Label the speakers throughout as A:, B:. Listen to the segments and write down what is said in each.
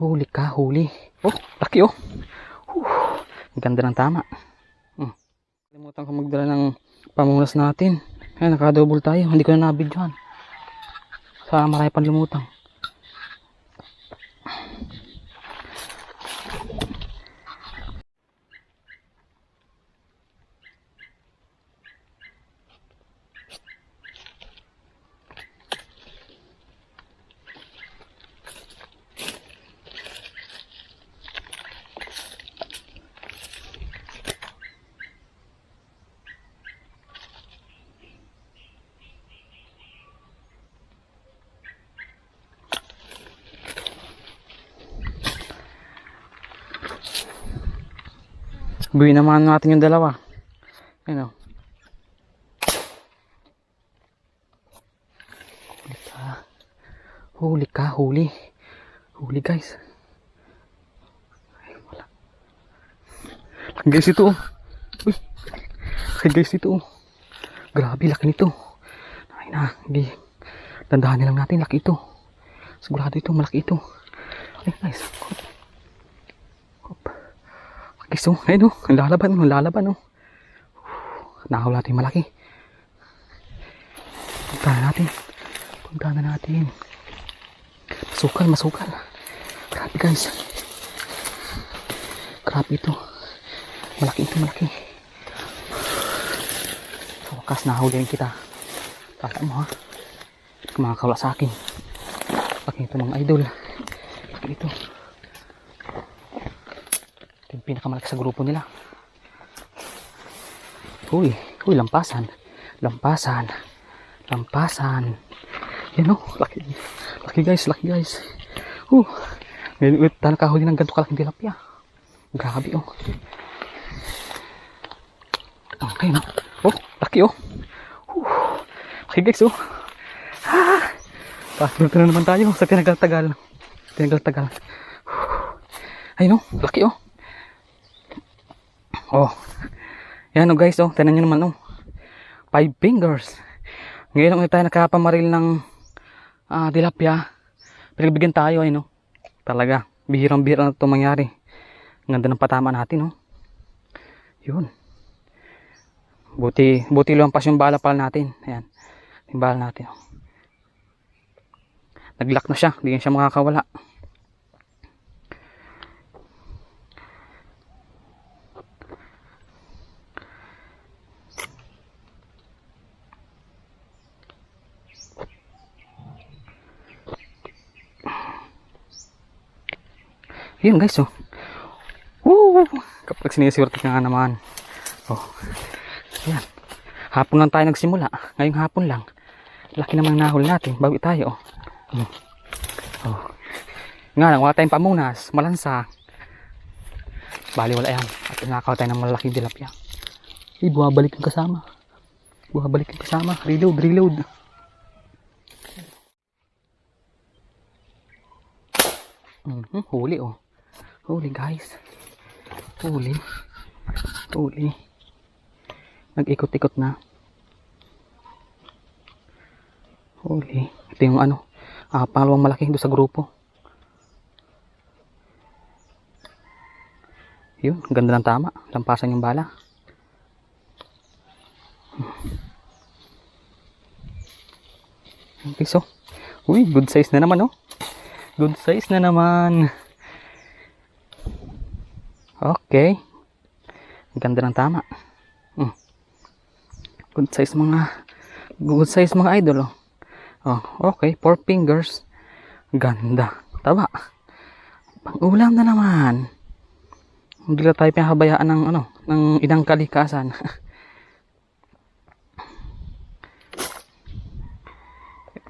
A: Huli ka, huli. Oh, laki oh. Whew. Ang ganda ng tama. Hmm. Kalimutan ko magdala ng pamunas natin. Ay, nakadouble tayo. Hindi ko na nabidyohan. Sa marami pang lumutang. Buwi naman natin yung dalawa. Ayun oh. Huli ka. Huli huli. Guys. Ay, wala. Laki guys ito oh. Uy. Laki guys ito oh. Grabe, laki nito. Ay na, hindi. Dandahan lang natin, laki ito. Sigurado ito, malaki ito. Ay guys. Okay, so, ayun o, ang lalaban, ang lalaban o. Nakaw natin malaki. Punta na natin. Punta na natin. Masukal, masukal. Grabe guys. Grabe ito. Malaki ito, malaki. Sa wakas, nahuli rin kita. Kala mo ha. Makakawala sa akin. Laki ito mga idol. Laki ito. Pinakamalaki sa grupo nila. Uy, uy, lampasan. Lampasan. Lampasan. Yan o, laki. Laki guys, laki guys. Uh, ngayon nakahuli ng ganito kalaking tilapia. Grabe oh. Okay no. Oh, laki oh. Uh, laki guys oh. Ah, Pasunod na naman tayo sa tinagal-tagal. Tinagal-tagal. Ayun oh, laki oh. Oh. Yan oh guys oh, tinan nyo naman oh. Five fingers. Ngayon ulit tayo nakapamaril ng ah, tilapia. Pinagbigyan tayo ay no. Talaga, bihirang-bihira na ito mangyari. Ang ganda ng patama natin oh. Yun. Buti, buti lumpas yung bala pala natin. Ayan. Yung bala natin oh. Naglock na siya, hindi siya makakawala. Yun guys, oh. Woo! Kapag sinisiwerte ka nga naman. Oh. Yan. Hapon lang tayo nagsimula. Ngayong hapon lang. Laki naman nahul natin. Bawi tayo, oh. Hmm. Oh. Nga lang, wala tayong pamunas. Malansa. Bali, wala yan. At nakakaw tayo ng malalaking tilapia. Eh, buhabalik ang kasama. Buhabalik ang kasama. Reload, reload. Mhm, huli oh. Huli guys. Huli. Huli. Nag-ikot-ikot na. Huli. Ito yung ano, ah, pangalawang malaki doon sa grupo. Yun, ganda ng tama. Lampasan yung bala. Okay, so. Uy, good size na naman, oh. Good size na naman. Okay. Ang ganda ng tama. Hmm. Good size mga good size mga idol oh. Oh, okay, four fingers. Ganda. Taba. Pang-ulam na naman. Hindi na tayo pinahabayaan ng ano, ng inang kalikasan.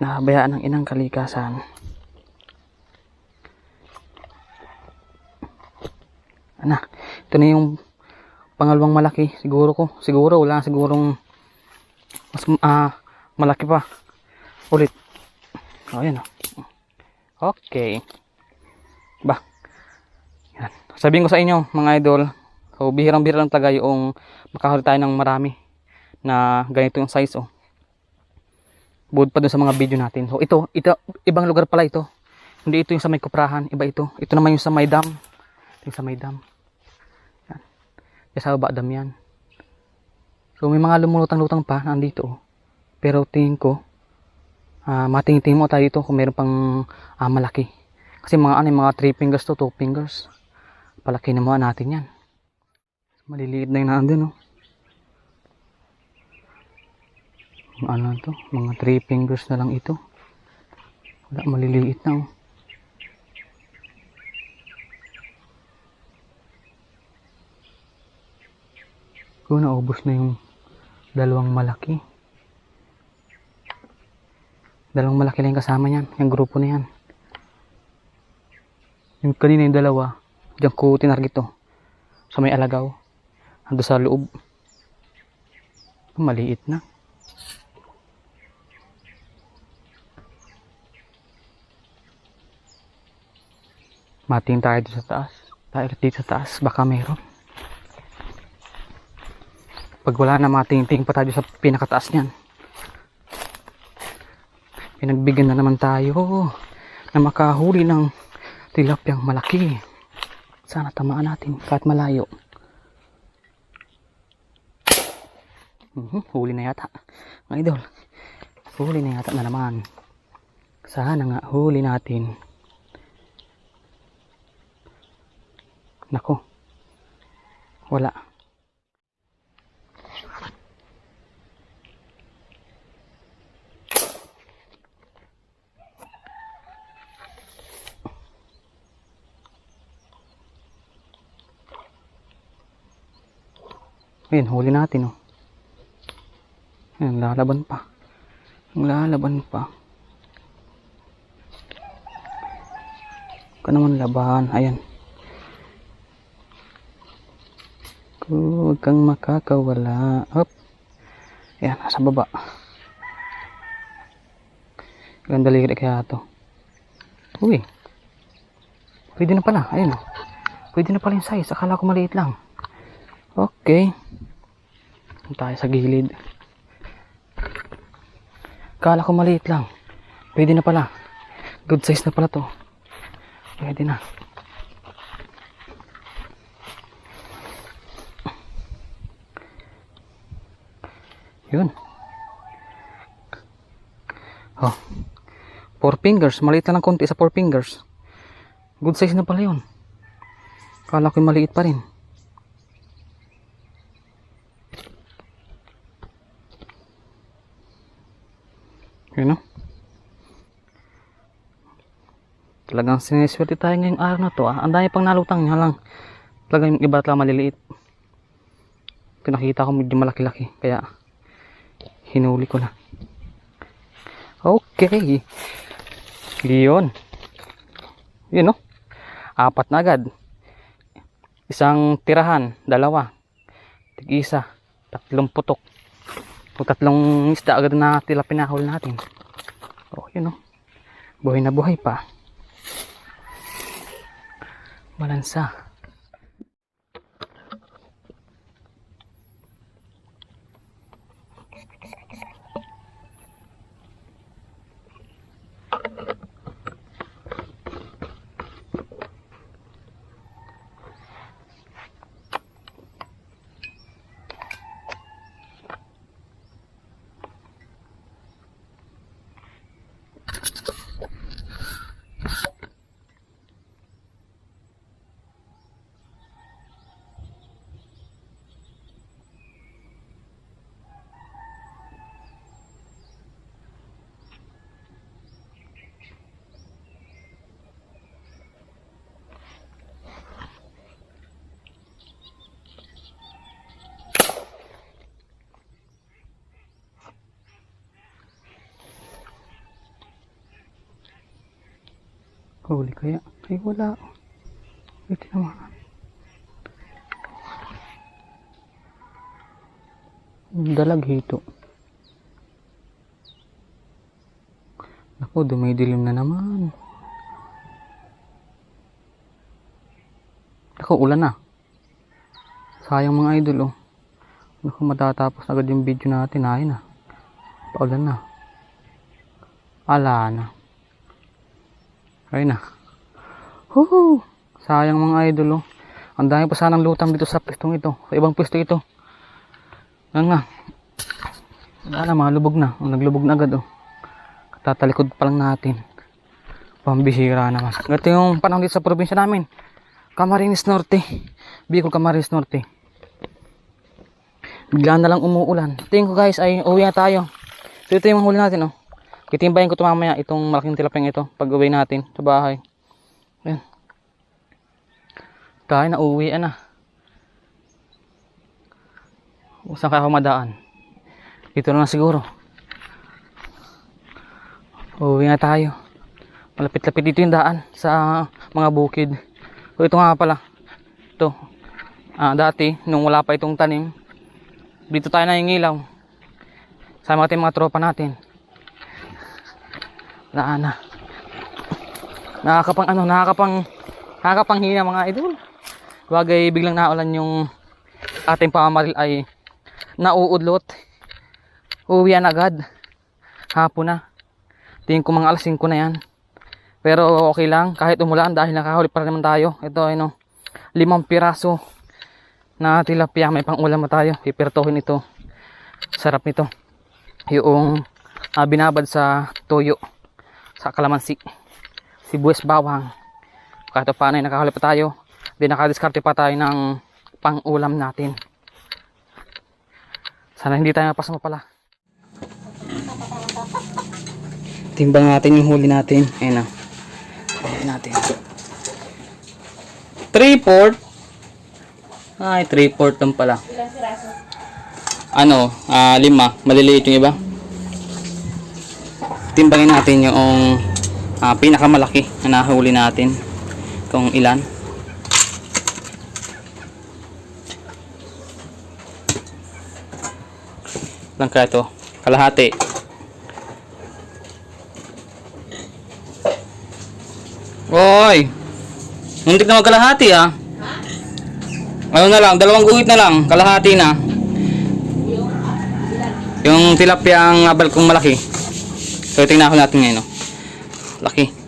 A: Nahabayaan ng inang kalikasan. Ana, ito na yung pangalawang malaki. Siguro ko. Siguro, wala sigurong mas ah, malaki pa. Ulit. O, yan o. Okay. Ba. Yan. Sabihin ko sa inyo, mga idol, so bihirang-bihira lang talaga yung makahuli tayo ng marami na ganito yung size oh. Bukod pa dun sa mga video natin. So ito, ito ibang lugar pala ito. Hindi ito yung sa may kuprahan. Iba ito. Ito naman yung sa may dam. Ito yung sa may dam. Yan sa baba dam. So may mga lumulutang-lutang pa nandito. oh. Pero tingin ko, ah matingin mo tayo dito kung meron pang ah, malaki. Kasi mga ano, mga 3 fingers to 2 fingers. Palaki na mga natin yan. Maliliit na yung nandun, oh. Ano to? Mga 3 fingers na lang ito. Wala, maliliit na, oh. Kung naubos na yung dalawang malaki. Dalawang malaki lang kasama niyan. Yung grupo na yan. Yung kanina yung dalawa. Diyan ko tinarget to. Sa may alagaw. Ando sa loob. Maliit na. Mating tayo dito sa taas. Tayo dito sa taas. Baka meron. Pag wala na mating-ting pa tayo sa pinakataas niyan. Pinagbigyan na naman tayo na makahuli ng tilapyang malaki. Sana tamaan natin kahit malayo. Mhm, huli na yata. Mga idol, huli na yata na naman. Sana nga huli natin. Nako. Wala. Ayun, huli natin oh. Ayun, lalaban pa. Lalaban pa. Ka naman laban. Ayan. Huwag kang makakawala. Hop. Ayan, nasa baba. Ilang daliri kaya to. Uy. Pwede na pala. Ayun. oh. Pwede na pala yung size. Akala ko maliit lang. Okay. Punta tayo sa gilid. Kala ko maliit lang. Pwede na pala. Good size na pala to. Pwede na. Yun. Oh. Four fingers. Maliit na ng konti sa four fingers. Good size na pala yun. Kala ko maliit pa rin. Yun o. Talagang siniswerte tayo ngayong araw na to ah. Ang dami pang nalutang nga lang. Talagang yung iba lang maliliit. Pinakita ko medyo malaki-laki. Kaya hinuli ko na. Okay. Yun. Yun o. Apat na agad. Isang tirahan. Dalawa. Tig-isa. Tatlong putok. O tatlong isda agad na tila pinahol natin. Oh, yun o. Buhay na buhay pa. Malansa. Huli kaya? Ay wala. Ito naman. Dalag hito. Naku, dumidilim na naman. Naku, ulan na. Sayang mga idol, oh. Naku, matatapos agad yung video natin. Ayun na. Paulan na. Ala na. Ayun na. Huhu! Sayang mga idol oh. Ang dami pa sanang lutang dito sa pwestong ito. Sa ibang pwesto ito. Yan nga. Wala na, lubog na. Oh, naglubog na agad oh. Tatalikod pa lang natin. Pambihira naman. Ito yung panahon dito sa probinsya namin. Camarines Norte. Bicol Camarines Norte. Bigla na lang umuulan. Tingin ko guys ay uwi na tayo. So ito yung huli natin oh. Titimbayin ko ito mamaya itong malaking tilaping ito pag uwi natin sa bahay. Ayan. Tayo na uwi na. O, Saan kaya ako madaan? Dito na lang siguro. Uwi na tayo. Malapit-lapit dito yung daan sa mga bukid. So ito nga pala. Ito. Ah, dati, nung wala pa itong tanim, dito tayo nangingilaw. Sama natin mga tropa natin. Na. Nakakapang ano, nakakapang nakakapanghina mga idol. Bagay biglang naulan yung ating pamamaril ay nauudlot. Uwian agad. Hapon na. Tingin ko mga alas 5 na yan. Pero okay lang kahit umulan dahil nakahuli pa naman tayo. Ito ay no, limang piraso na tilapia may pang ulam na tayo. Pipirtuhin ito. Sarap nito. Yung ah, binabad sa toyo sa kalamansi. Sibuyas bawang. Kahit paano ay nakahuli pa tayo. Di nakadiskarte pa tayo ng pang ulam natin. Sana hindi tayo mapasama pala. Timbang natin yung huli natin. Ayun na. Huli natin. 3-4. Ay, 3-4 lang pala. Ano, ah, lima. Maliliit yung iba. Timbangin natin yung ah, pinakamalaki na nahuli natin. Kung ilan. Lang kaya ito? Kalahati. Oy! Muntik na magkalahati ah. Ano na lang, dalawang guhit na lang, kalahati na. Yung tilapia ang abal kong malaki. So tingnan ko natin ngayon. Laki.